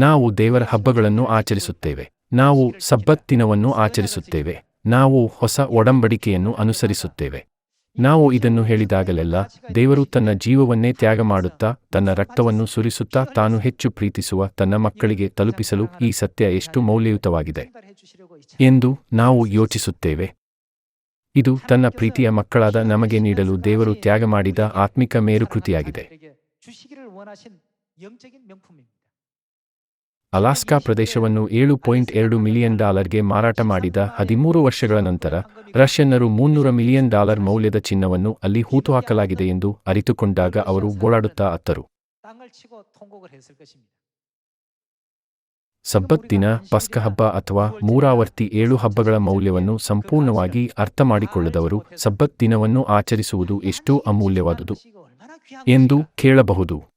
ನಾವು ದೇವರ ಹಬ್ಬಗಳನ್ನು ಆಚರಿಸುತ್ತೇವೆ. ನಾವು ಸಬ್ಬತ್ತಿನವನ್ನು ಆಚರಿಸುತ್ತೇವೆ. ನಾವು ಹೊಸ ಒಡಂಬಡಿಕೆಯನ್ನು ಅನುಸರಿಸುತ್ತೇವೆ. ನಾವು ಇದನ್ನು ಹೇಳಿದಾಗಲೆಲ್ಲ ದೇವರು ತನ್ನ ಜೀವವನ್ನೇ ತ್ಯಾಗ ಮಾಡುತ್ತಾ, ತನ್ನ ರಕ್ತವನ್ನು ಸುರಿಸುತ್ತಾ, ತಾನು ಹೆಚ್ಚು ಪ್ರೀತಿಸುವ, ತನ್ನ ಮಕ್ಕಳಿಗೆ ತಲುಪಿಸಲು ಈ ಸತ್ಯ ಎಷ್ಟು ಮೌಲ್ಯಯುತವಾಗಿದೆ ಎಂದು ನಾವು ಯೋಚಿಸುತ್ತೇವೆ. ಇದು ತನ್ನ ಪ್ರೀತಿಯ ಮಕ್ಕಳಾದ ನಮಗೆ ನೀಡಲು ದೇವರು ತ್ಯಾಗ ಮಾಡಿದ ಆತ್ಮಿಕ ಮೇರುಕೃತಿಯಾಗಿದೆ. ಅಲಾಸ್ಕಾ ಪ್ರದೇಶವನ್ನು ಏಳು ಪಾಯಿಂಟ್ ಎರಡು ಮಿಲಿಯನ್ ಡಾಲರ್ಗೆ ಮಾರಾಟ ಮಾಡಿದ ಹದಿಮೂರು ವರ್ಷಗಳ ನಂತರ ರಷ್ಯನ್ನರು ಮುನ್ನೂರ ಮಿಲಿಯನ್ ಡಾಲರ್ ಮೌಲ್ಯದ ಚಿನ್ನವನ್ನು ಅಲ್ಲಿ ಹೂತುಹಾಕಲಾಗಿದೆ ಎಂದು ಅರಿತುಕೊಂಡಾಗ ಅವರು ಗೋಳಾಡುತ್ತಾ ಅತ್ತರು. ಸಬ್ಬತ್ ದಿನ, ಪಸ್ಕ ಹಬ್ಬ ಅಥವಾ ಮೂರಾವರ್ತಿ ಏಳು ಹಬ್ಬಗಳ ಮೌಲ್ಯವನ್ನು ಸಂಪೂರ್ಣವಾಗಿ ಅರ್ಥಮಾಡಿಕೊಳ್ಳದವರು ಸಬ್ಬತ್ ದಿನವನ್ನು ಆಚರಿಸುವುದು ಎಷ್ಟೋ ಅಮೂಲ್ಯವಾದುದು ಎಂದು ಕೇಳಬಹುದು.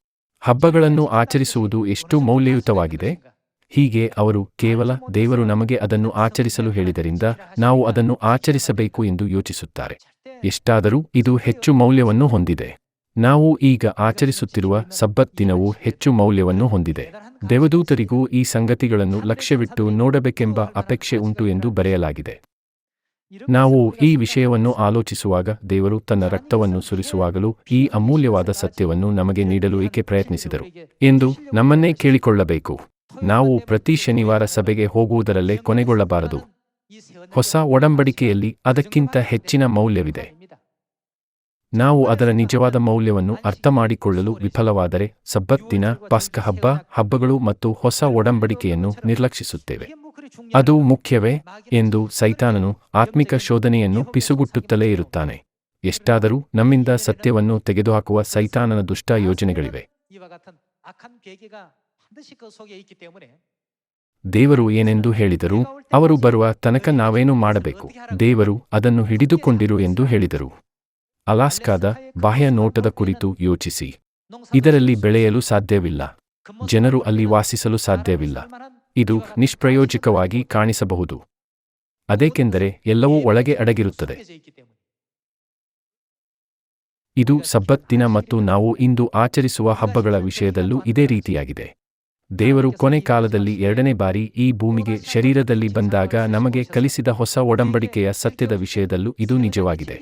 ಹಬ್ಬಗಳನ್ನು ಆಚರಿಸುವುದು ಎಷ್ಟು ಮೌಲ್ಯಯುತವಾಗಿದೆ? ಹೀಗೆ ಅವರು ಕೇವಲ ದೇವರು ನಮಗೆ ಅದನ್ನು ಆಚರಿಸಲು ಹೇಳಿದರಿಂದ ನಾವು ಅದನ್ನು ಆಚರಿಸಬೇಕು ಎಂದು ಯೋಚಿಸುತ್ತಾರೆ. ಎಷ್ಟಾದರೂ ಇದು ಹೆಚ್ಚು ಮೌಲ್ಯವನ್ನು ಹೊಂದಿದೆ. ನಾವು ಈಗ ಆಚರಿಸುತ್ತಿರುವ ಸಬ್ಬತ್ ದಿನವು ಹೆಚ್ಚು ಮೌಲ್ಯವನ್ನು ಹೊಂದಿದೆ. ದೇವದೂತರಿಗೂ ಈ ಸಂಗತಿಗಳನ್ನು ಲಕ್ಷ್ಯವಿಟ್ಟು ನೋಡಬೇಕೆಂಬ ಅಪೇಕ್ಷೆ ಉಂಟು ಎಂದು ಬರೆಯಲಾಗಿದೆ. ನಾವು ಈ ವಿಷಯವನ್ನು ಆಲೋಚಿಸುವಾಗ ದೇವರು ತನ್ನ ರಕ್ತವನ್ನು ಸುರಿಸುವಾಗಲೂ ಈ ಅಮೂಲ್ಯವಾದ ಸತ್ಯವನ್ನು ನಮಗೆ ನೀಡಲು ಏಕೆ ಪ್ರಯತ್ನಿಸಿದರು ಎಂದು ನಮ್ಮನ್ನೇ ಕೇಳಿಕೊಳ್ಳಬೇಕು. ನಾವು ಪ್ರತಿ ಶನಿವಾರ ಸಭೆಗೆ ಹೋಗುವುದರಲ್ಲೇ ಕೊನೆಗೊಳ್ಳಬಾರದು. ಹೊಸ ಒಡಂಬಡಿಕೆಯಲ್ಲಿ ಅದಕ್ಕಿಂತ ಹೆಚ್ಚಿನ ಮೌಲ್ಯವಿದೆ. ನಾವು ಅದರ ನಿಜವಾದ ಮೌಲ್ಯವನ್ನು ಅರ್ಥ ಮಾಡಿಕೊಳ್ಳಲು ವಿಫಲವಾದರೆ ಸಬ್ಬತ್ತಿನ ಪಾಸ್ಕ ಹಬ್ಬ ಹಬ್ಬಗಳು ಮತ್ತು ಹೊಸ ಒಡಂಬಡಿಕೆಯನ್ನು ನಿರ್ಲಕ್ಷಿಸುತ್ತೇವೆ. ಅದು ಮುಖ್ಯವೇ ಎಂದು ಸೈತಾನನು ಆತ್ಮಿಕ ಶೋಧನೆಯನ್ನು ಪಿಸುಗುಟ್ಟುತ್ತಲೇ ಇರುತ್ತಾನೆ. ಎಷ್ಟಾದರೂ ನಮ್ಮಿಂದ ಸತ್ಯವನ್ನು ತೆಗೆದುಹಾಕುವ ಸೈತಾನನ ದುಷ್ಟ ಯೋಜನೆಗಳಿವೆ. ದೇವರು ಏನೆಂದು ಹೇಳಿದರು ಅವರು ಬರುವ ತನಕ ನಾವೇನು ಮಾಡಬೇಕು? ದೇವರು ಅದನ್ನು ಹಿಡಿದುಕೊಂಡಿರು ಎಂದು ಹೇಳಿದರು. ಅಲಾಸ್ಕಾದ ಬಾಹ್ಯ ನೋಟದ ಕುರಿತು ಯೋಚಿಸಿ. ಇದರಲ್ಲಿ ಬೆಳೆಯಲು ಸಾಧ್ಯವಿಲ್ಲ. ಜನರು ಅಲ್ಲಿ ವಾಸಿಸಲು ಸಾಧ್ಯವಿಲ್ಲ. ಇದು ನಿಷ್ಪ್ರಯೋಜಕವಾಗಿ ಕಾಣಿಸಬಹುದು. ಅದೇಕೆಂದರೆ ಎಲ್ಲವೂ ಒಳಗೆ ಅಡಗಿರುತ್ತದೆ. ಇದು ಸಬ್ಬತ್ ದಿನ ಮತ್ತು ನಾವು ಇಂದು ಆಚರಿಸುವ ಹಬ್ಬಗಳ ವಿಷಯದಲ್ಲೂ ಇದೇ ರೀತಿಯಾಗಿದೆ. ದೇವರು ಕೊನೆ ಕಾಲದಲ್ಲಿ ಎರಡನೇ ಬಾರಿ ಈ ಭೂಮಿಗೆ ಶರೀರದಲ್ಲಿ ಬಂದಾಗ ನಮಗೆ ಕಲಿಸಿದ ಹೊಸ ಒಡಂಬಡಿಕೆಯ ಸತ್ಯದ ವಿಷಯದಲ್ಲೂ ಇದು ನಿಜವಾಗಿದೆ.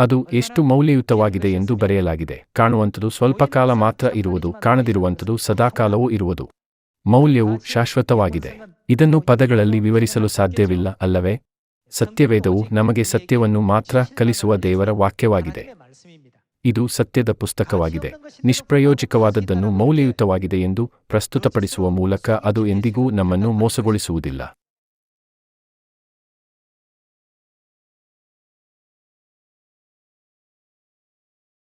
ಅದು ಎಷ್ಟು ಮೌಲ್ಯಯುತವಾಗಿದೆ ಎಂದು ಬರೆಯಲಾಗಿದೆ. ಕಾಣುವಂಥದ್ದು ಸ್ವಲ್ಪ ಕಾಲ ಮಾತ್ರ ಇರುವುದು, ಕಾಣದಿರುವಂಥದ್ದು ಸದಾಕಾಲವೂ ಇರುವುದು. ಮೌಲ್ಯವು ಶಾಶ್ವತವಾಗಿದೆ. ಇದನ್ನು ಪದಗಳಲ್ಲಿ ವಿವರಿಸಲು ಸಾಧ್ಯವಿಲ್ಲ ಅಲ್ಲವೇ? ಸತ್ಯವೇದವು ನಮಗೆ ಸತ್ಯವನ್ನು ಮಾತ್ರ ಕಲಿಸುವ ದೇವರ ವಾಕ್ಯವಾಗಿದೆ. ಇದು ಸತ್ಯದ ಪುಸ್ತಕವಾಗಿದೆ. ನಿಷ್ಪ್ರಯೋಜಕವಾದದ್ದನ್ನು ಮೌಲ್ಯಯುತವಾಗಿದೆ ಎಂದು ಪ್ರಸ್ತುತಪಡಿಸುವ ಮೂಲಕ ಅದು ಎಂದಿಗೂ ನಮ್ಮನ್ನು ಮೋಸಗೊಳಿಸುವುದಿಲ್ಲ.